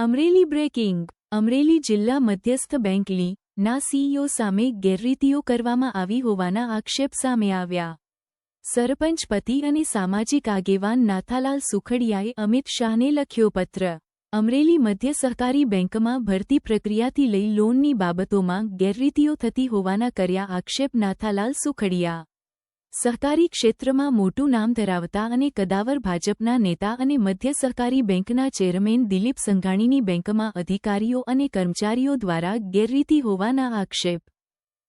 Amreli breaking, Amreli જિલ્લા મધ્યસ્થ bank લી ના સીઈઓ સામે ગેરરીતિઓ કરવામાં આવી હોવાના આક્ષેપ સામે આવ્યા. સરપંચ, પતિ અને સામાજિક આગેવાન નાથાલાલ સુખડિયાએ અમિત શાહને લખ્યો પત્ર, અમરેલી મધ્ય સહકારી બેંકમાં ભરતી પ્રક્રિયાથી લઈ લોનની બાબતોમાં ગેરરીતિઓ થતી હોવાના કર્યા આક્ષેપ નાથાલાલ સુખડિયા. સહકારી ક્ષેત્રમાં મોટું નામ ધરાવતા અને કદાવર ભાજપના નેતા અને મધ્ય સહકારી બેંકના ચેરમેન દિલીપ સંઘાણીની બેંકમાં અધિકારીઓ અને કર્મચારીઓ દ્વારા ગેરરીતિ હોવાના આક્ષેપ.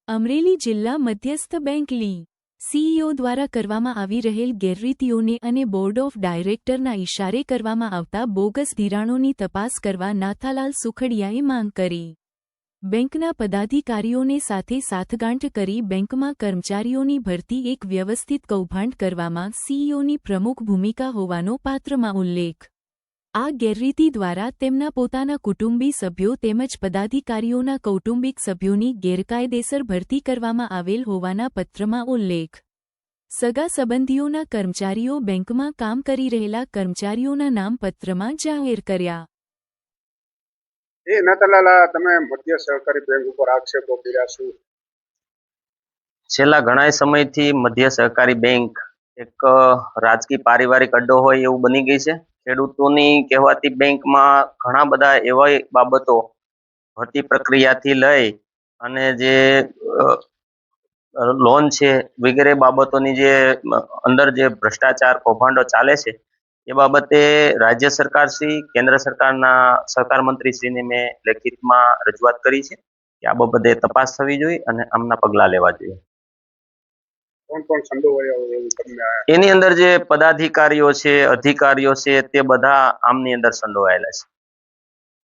અમરેલી જિલ્લા મધ્યસ્થ બેંક લી. સીઈઓ દ્વારા કરવામાં આવી રહેલ ગેરરીતિઓને અને બોર્ડ ઓફ ડાયરેક્ટરના ઇશારે કરવામાં આવતા બોગસ ધિરાણોની તપાસ કરવા નાથાલાલ સુખડિયાએ માંગ કરી. બેંકના પદાધિકારીઓને સાથે સાથગાંઠ કરી બેંકમાં કર્મચારીઓની ભરતી એક વ્યવસ્થિત કૌભાંડ કરવામાં સીઈઓની પ્રમુખ ભૂમિકા હોવાનો પાત્રમાં ઉલ્લેખ. આ ગેરરીતિ દ્વારા તેમના પોતાના કુટુંબી સભ્યો તેમજ પદાધિકારીઓના કૌટુંબિક સભ્યોની ગેરકાયદેસર ભરતી કરવામાં આવેલ હોવાના પત્રમાં ઉલ્લેખ. સગા સંબંધીઓના કર્મચારીઓ બેંકમાં કામ કરી રહેલા કર્મચારીઓના નામ પત્રમાં જાહેર કર્યા. એ નતલાલા, તમે મધ્ય સહકારી બેંક ઉપર આક્ષેપો કર્યા શું? છેલ્લા ઘણા સમયથી મધ્ય સહકારી બેંક એક રાજકીય પારિવારિક અડ્ડો હોય એવું બની ગઈ છે. ખેડૂતોની કહેવાતી બેંકમાં ઘણા બધા એવા બાબતો ભરતી પ્રક્રિયાથી લઈ અને જે લોન છે વગેરે બાબતોની જે અંદર જે ભ્રષ્ટાચાર કૌભાંડો ચાલે છે એ બાબતે રાજ્ય સરકાર શ્રી કેન્દ્ર સરકારના સહકાર મંત્રી શ્રીને મેં લેખિતમાં રજૂઆત કરી છે કે આ બાબતે તપાસ થવી જોઈએ અને આમના પગલાં લેવા જોઈએ. એની અંદર જે પદાધિકારીઓ છે અધિકારીઓ છે તે બધા આમની અંદર સંડોવાયેલા છે.